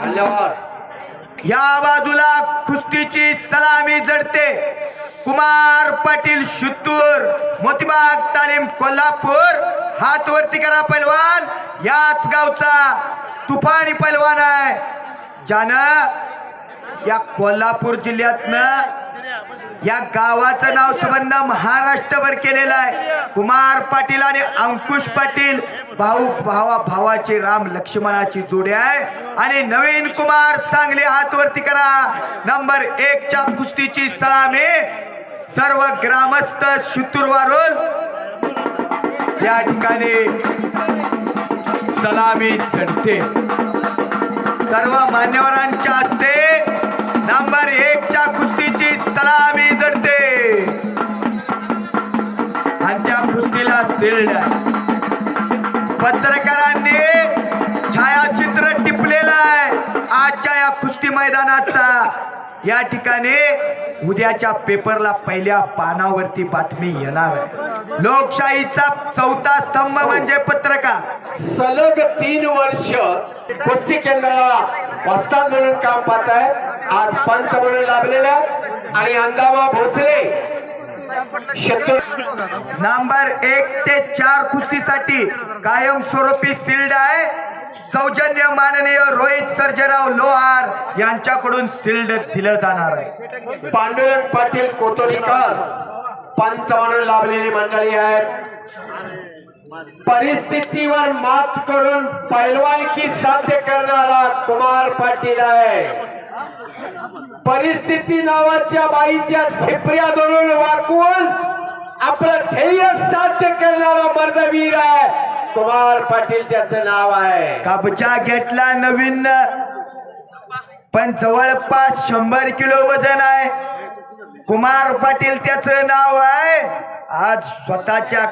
धन्यवाद. या बाजूला कुस्तीची सलामी जडते कुमार पाटील शुतूर मोतीबाग तालीम कोल्हापूर. हात वरती करा पैलवान. याच गावचा तुफानी पैलवान आहे. ज्यानं या कोल्हापूर जिल्ह्यातनं या गावाचं नाव संबंध महाराष्ट्रभर केलेलं आहे. कुमार पाटील आणि अंकुश पाटील भाऊ भावा भावाची राम लक्ष्मणाची जोडी आहे. आणि नवीन कुमार सांगली हात वरती करा. नंबर एकच्या कुस्तीची सलामी सर्व ग्रामस्थ शुतुरवारून या ठिकाणी सलामी चढते सर्व मान्यवरांच्या हस्ते नंबर एकच्या कुस्तीची सलामी जडते आणि त्या कुस्तीला सिल्ड पत्रकारांनी छायाचित्र टिपलेलं आहे. आजच्या या कुस्ती मैदानाचा. या ठिकाणी उद्याच्या पेपरला पहिल्या पानावरती बातमी येणार आहे. लोकशाहीचा चौथा स्तंभ म्हणजे पत्रकार. सलग तीन वर्ष कुस्ती केंद्राला वस्ताद म्हणून काम पाहत आहेत आज पंच म्हणून लाभलेल्या आणि अंदामा भोसले नंबर एक ते चार कुस्तीसाठी कायमस्वरूपी सिल्ड आहे. सौजन्य माननीय रोहित सर्जेराव लोहार यांच्याकडून सिल्ड दिलं जाणार आहे. पांडुरंग पाटील कोतोरीकर पंच म्हणून लाभलेली मंडळी आहेत. परिस्थितीवर मात करून पैलवानकी साध्य करणारा कुमार पाटील आहे. परिस्थिती नावाच्या बाईच्या झिपऱ्या धरून वाकून आपलं ध्येय साध्य करणारा मर्दवीर आहे. कुमार पाटील त्याचं नाव आहे. कबचा घेतला नवीन. पण जवळपास शंभर किलो वजन आहे. कुमार पाटील त्याचं नाव आहे. आज स्वतःच्या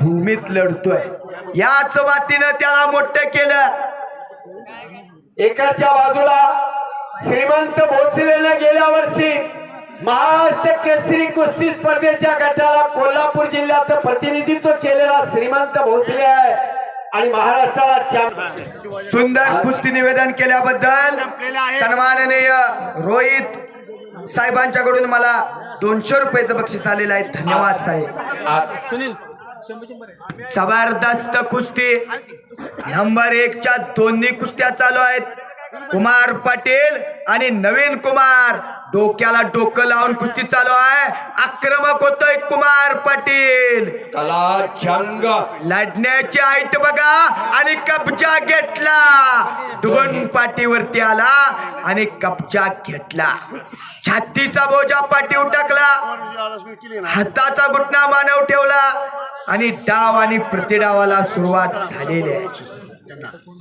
भूमीत लढतोय. याच मातीनं त्याला मोठं केलं. एकाच्या बाजूला श्रीमंत भोसलेनं गेल्या वर्षी महाराष्ट्र केसरी कुस्ती स्पर्धेच्या गटाला कोल्हापूर जिल्ह्याचं प्रतिनिधित्व केलेला श्रीमंत भोसले आहे. आणि महाराष्ट्राला सुंदर कुस्ती निवेदन केल्याबद्दल सन्माननीय रोहित साहेबांच्याकडून मला दोनशे रुपयाचं बक्षीस आलेलं आहे. धन्यवाद साहेब. जबरदस्त कुस्ती. नंबर एकच्या दोन्ही कुस्त्या चालू आहेत. कुमार पाटील आणि नवीन कुमार. डोक्याला डोकं लावून कुस्ती चालू आहे. आक्रमक होतोय कुमार पाटील. लढण्याची हाईट बघा आणि कब्जा घेतला. दोन पाठीवरती आला आणि कब्जा घेतला. छातीचा बोजा पाठीवर टाकला. हाताचा गुटणा मानव ठेवला. आणि डाव आणि प्रतिडावाला सुरुवात झालेली आहे. कोण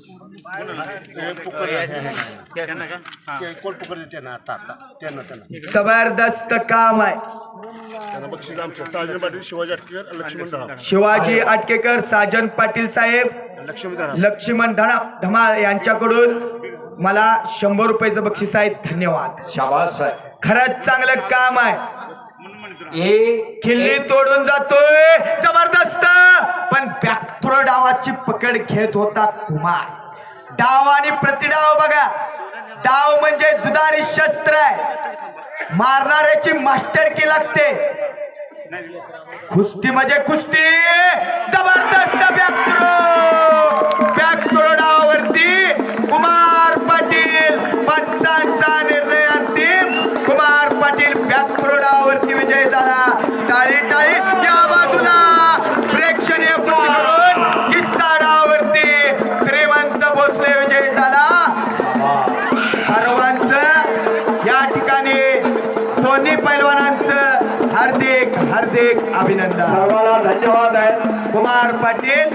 पुकारते? त्यांना आता आता. त्यांना त्यांना. जबरदस्त काम आहे. त्यांना बक्षीस आमच्या साजन पाटील शिवाजी अटकेकर लक्ष्मण धडा. शिवाजी आटकेकर साजन पाटील साहेब लक्ष्मण धडा. लक्ष्मण धडा धमाळ यांच्याकडून मला शंभर रुपयाचं बक्षीस आहे. धन्यवाद. शाबास आहे. खरंच चांगलं काम आहे. हे किल्ली तोडून जातोय. बॅकथ्रो डावाची पकड घेत होता कुमार. डाव आणि प्रतिडाव बघा. डाव म्हणजे दुधारी शस्त्र आहे. मारणाऱ्याची मास्टरकी लागते. कुस्ती म्हणजे कुस्ती. दोन्ही पैलवानांचं हार्दिक हार्दिक अभिनंदन. सर्वांना धन्यवाद आहे. कुमार पाटील